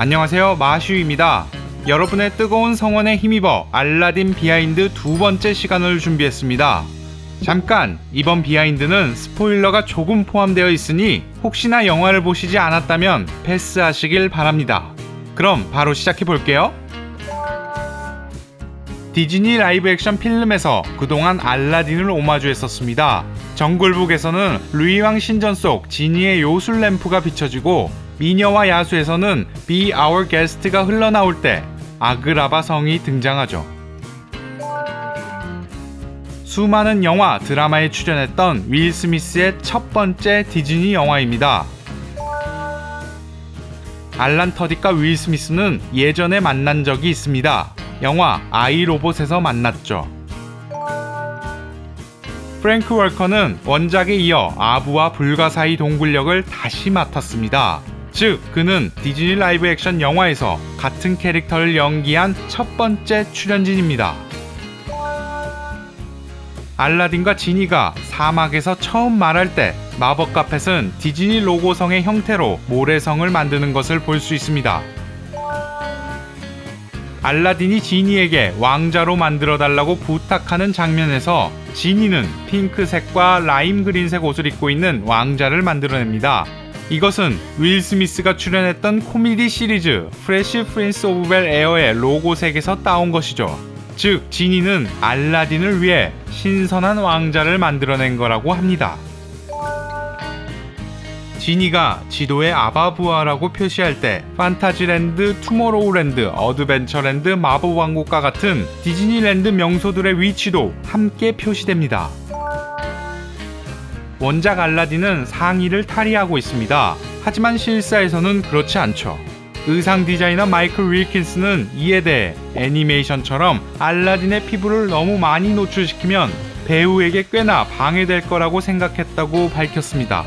안녕하세요 마슈입니다. 여러분의 뜨거운 성원에 힘입어 알라딘 비하인드 두 번째 시간을 준비했습니다. 잠깐 이번 비하인드는 스포일러가 조금 포함되어 있으니 혹시나 영화를 보시지 않았다면 패스하시길 바랍니다. 그럼 바로 시작해 볼게요. 디즈니 라이브 액션 필름에서 그동안 알라딘을 오마주했었습니다. 정글북에서는 루이왕 신전 속 지니의 요술 램프가 비춰지고 미녀와 야수에서는 Be Our Guest가 흘러나올 때 아그라바 성이 등장하죠. 수많은 영화, 드라마에 출연했던 윌 스미스의 첫 번째 디즈니 영화입니다. 알란 터딕과 윌 스미스는 예전에 만난 적이 있습니다. 영화 아이 로봇에서 만났죠. 프랭크 월커는 원작에 이어 아부와 불가사의 동굴력을 다시 맡았습니다. 즉, 그는 디즈니 라이브 액션 영화에서 같은 캐릭터를 연기한 첫 번째 출연진입니다. 알라딘과 지니가 사막에서 처음 말할 때 마법 카펫은 디즈니 로고성의 형태로 모래성을 만드는 것을 볼 수 있습니다. 알라딘이 지니에게 왕자로 만들어 달라고 부탁하는 장면에서 지니는 핑크색과 라임 그린색 옷을 입고 있는 왕자를 만들어냅니다. 이것은 윌 스미스가 출연했던 코미디 시리즈 프레시 프린스 오브 벨 에어의 로고색에서 따온 것이죠. 즉, 지니는 알라딘을 위해 신선한 왕자를 만들어낸 거라고 합니다. 지니가 지도에 아바부아라고 표시할 때 판타지랜드, 투모로우랜드, 어드벤처랜드, 마법왕국과 같은 디즈니랜드 명소들의 위치도 함께 표시됩니다. 원작 알라딘은 상의를 탈의하고 있습니다. 하지만 실사에서는 그렇지 않죠. 의상 디자이너 마이클 윌킨스는 이에 대해 애니메이션처럼 알라딘의 피부를 너무 많이 노출시키면 배우에게 꽤나 방해될 거라고 생각했다고 밝혔습니다.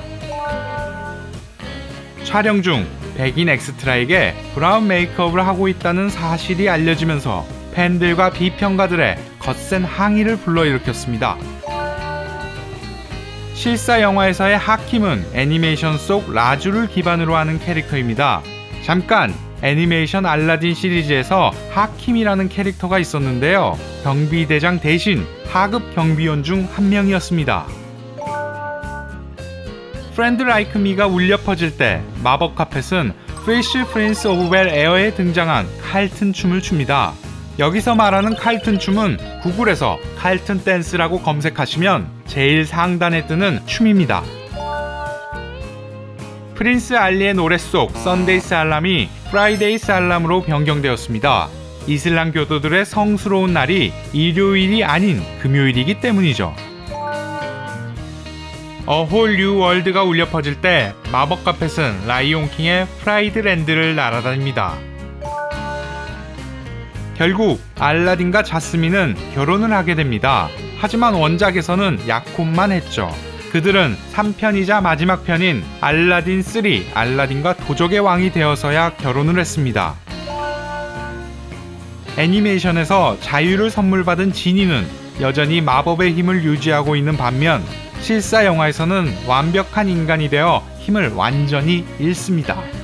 촬영 중 백인 엑스트라에게 브라운 메이크업을 하고 있다는 사실이 알려지면서 팬들과 비평가들의 거센 항의를 불러일으켰습니다. 실사 영화에서의 하킴은 애니메이션 속 라주를 기반으로 하는 캐릭터입니다. 잠깐 애니메이션 알라딘 시리즈에서 하킴이라는 캐릭터가 있었는데요. 경비대장 대신 하급 경비원 중 한 명이었습니다. 프렌드 라이크 미가 울려 퍼질 때 마법 카펫은 프레쉬 프린스 오브 벨 에어에 등장한 칼튼 춤을 춥니다. 여기서 말하는 칼튼 춤은 구글에서 칼튼 댄스라고 검색하시면 제일 상단에 뜨는 춤입니다. 프린스 알리의 노래 속 썬데이스 알람이 프라이데이스 알람으로 변경되었습니다. 이슬람 교도들의 성스러운 날이 일요일이 아닌 금요일이기 때문이죠. 어홀 뉴 월드가 울려 퍼질 때 마법 카펫은 라이온킹의 프라이드랜드를 날아다닙니다. 결국 알라딘과 자스민은 결혼을 하게 됩니다. 하지만 원작에서는 약혼만 했죠. 그들은 3편이자 마지막 편인 알라딘 3 알라딘과 도적의 왕이 되어서야 결혼을 했습니다. 애니메이션에서 자유를 선물 받은 지니는 여전히 마법의 힘을 유지하고 있는 반면 실사 영화에서는 완벽한 인간이 되어 힘을 완전히 잃습니다.